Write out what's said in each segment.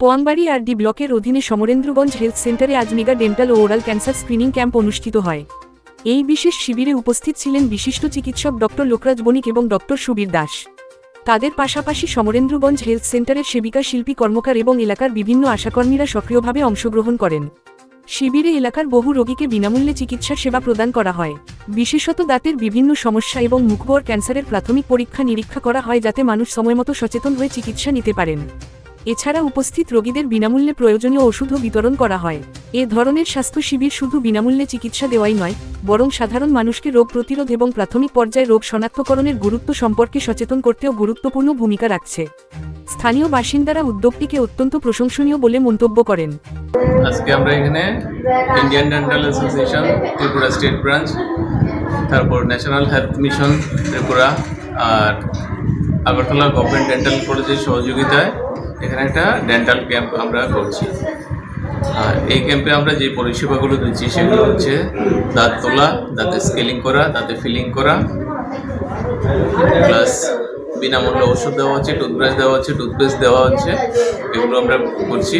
পোয়াংবাড়ি আর D ব্লকের অধীনে সমরেন্দ্রগঞ্জ health সেন্টারে আজ মেগা ডেন্টাল ও ওরাল ক্যান্সার স্ক্রিনিং ক্যাম্প অনুষ্ঠিত হয়। এই বিশেষ শিবিরে উপস্থিত ছিলেন বিশিষ্ট চিকিৎসক ডক্টর লোকরাজ বণিক এবং ডক্টর সুবীর দাস। তাদের পাশাপাশি সমরেন্দ্রগঞ্জ হেলথ সেন্টারের সেবিকা শিল্পী কর্মকার এবং এলাকার বিভিন্ন আশাকর্মীরা সক্রিয়ভাবে অংশগ্রহণ করেন। শিবিরে এলাকার বহু রোগীকে বিনামূল্যে চিকিৎসা সেবা প্রদান করা হয়। বিশেষত দাঁতের বিভিন্ন সমস্যা এবং মুখবর ক্যান্সারের প্রাথমিক পরীক্ষা নিরীক্ষা করা হয় যাতে মানুষ সময়মতো সচেতন হয়ে চিকিৎসা নিতে পারেন। এছাড়া উপস্থিত রোগীদের বিনামূল্যে প্রয়োজনীয় ওষুধও বিতরণ করা হয়। এ ধরনের স্বাস্থ্য শিবির শুধু বিনামূল্যে চিকিৎসা দেওয়াই নয়, বরং সাধারণ মানুষকে রোগ প্রতিরোধ এবং প্রাথমিক পর্যায়ে রোগ শনাক্তকরণের গুরুত্ব সম্পর্কে সচেতন করতেও গুরুত্বপূর্ণ ভূমিকা রাখছে। স্থানীয় বাসিন্দারা উদ্যোগটিকে অত্যন্ত প্রশংসনীয় বলে মন্তব্য করেন। আজকে আমরা এখানে Indian dental association Tripura state branch তারপর ন্যাশনাল হেলথ মিশন ত্রিপুরা, আর আগরতলা গভর্নমেন্ট ডেন্টাল কলেজের সহযোগিতায় এখানে একটা ডেন্টাল ক্যাম্প আমরা করছি। আর এই ক্যাম্পে আমরা যে পরিষেবাগুলো দিচ্ছি সেগুলো হচ্ছে দাঁত তোলা, দাঁতে স্কেলিং করা, দাঁতে ফিলিং করা প্লাস বিনামূল্যে ওষুধ দেওয়া হচ্ছে টুথব্রাশ দেওয়া হচ্ছে টুথপেস্ট দেওয়া হচ্ছে, এগুলো আমরা করছি।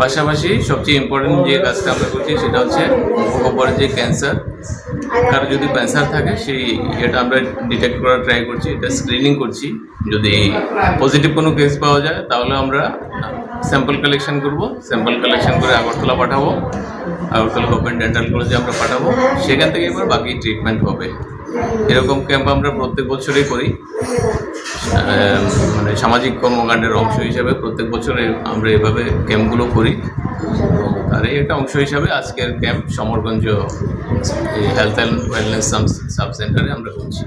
পাশাপাশি সবচেয়ে ইম্পর্টেন্ট যে কাজটা আমরা করছি সেটা হচ্ছে মুখোপরের যে ক্যান্সার কারও যদি ক্যান্সার থাকে, সেই এটা আমরা ডিটেক্ট করার ট্রাই করছি, এটা স্ক্রিনিং করছি। যদি পজিটিভ কোনো কেস পাওয়া যায়, তাহলে আমরা স্যাম্পল কালেকশন করব স্যাম্পল কালেকশন করে আগরতলা পাঠাবো, আগরতলা গভর্নমেন্ট ডেন্টাল কলেজে আমরা পাঠাবো। সেখান থেকে এবার বাকি ট্রিটমেন্ট হবে। এরকম ক্যাম্প আমরা প্রত্যেক বছরই করি। মানে সামাজিক কর্মকাণ্ডের অংশ হিসাবে প্রত্যেক বছরে আমরা এভাবে ক্যাম্পগুলো করি। তারই একটা অংশ হিসাবে আজকের camp Samarganj health and wellness sub সেন্টারে আমরা করছি